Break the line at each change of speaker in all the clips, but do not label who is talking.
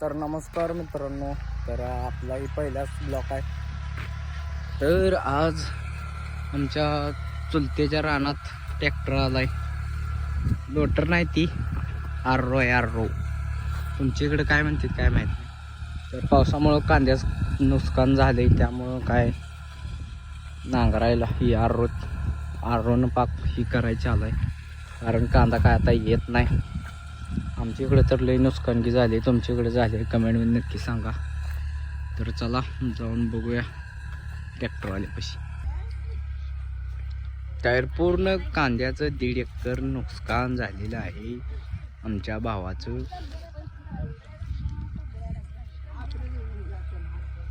तर नमस्कार मित्रांनो तर आपलाही पहिलाच ब्लॉक आहे. तर आज आमच्या चुलतेच्या रानात ट्रॅक्टर आलाय. लोटर नाही ती आर्रो आहे आर्रो तुमच्या इकडे काय म्हणतात काय माहीत नाही. तर पावसामुळं कांद्याच नुकसान झाले त्यामुळं काय नांगरायला ही आर्रो आर्रोनं पाक ही करायची आलं आहे कारण कांदा काय आता येत नाही. आमच्या इकडे तर लई नुकसानगी झाली तुमच्या झाली झाले कमेंटमध्ये नक्की सांगा. तर चला जाऊन बघूया ट्रॅक्टरवाल्यापाशी. तर पूर्ण कांद्याचं दीड एकर नुकसान झालेलं आहे आमच्या भावाचं.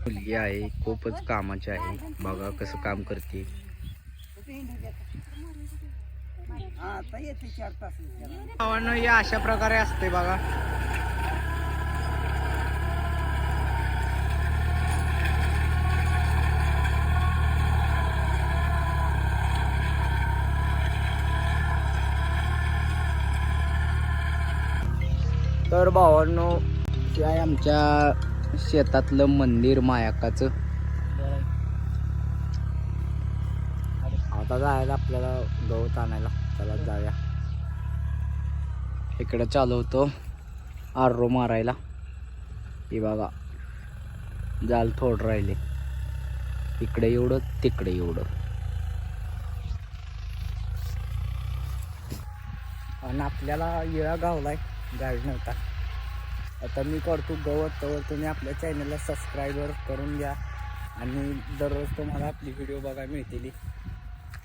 मुलगी आहे खूपच कामाची आहे. बघा कसं काम करते.
आता येते चार तास
हे अशा प्रकारे असते बघा. तर भावांनो हे आमच्या शेतातलं मंदिर मायाकाचं. आता जायला आपल्याला गवत आणायला. चला जाऊया. इकडे चालवतो आरो मारायला. हे बघा. जाल थोडं राहिले. इकडे एवढं तिकडे एवढं. आणि आपल्याला येळा गावलाय. गाडी नव्हता. आता मी करतो गवत तर तुम्ही आपल्या चॅनलला सबस्क्राईबर करून घ्या. आणि दररोज तुम्हाला आपली व्हिडिओ बघायला मिळतील.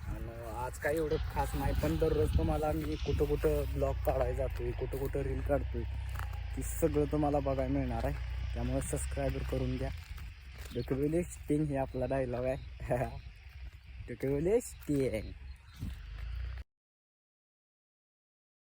आणि आज काय एवढं खास नाही पण दररोज तुम्हाला मी कुठं कुठं ब्लॉग काढायला जातोय कुठं कुठं रील काढतोय ती सगळं तुम्हाला बघायला मिळणार आहे. त्यामुळे सबस्क्रायबर करून घ्या. डोकविले स्टिंग हे आपला डायलॉग आहे. डोकविले स्टिंग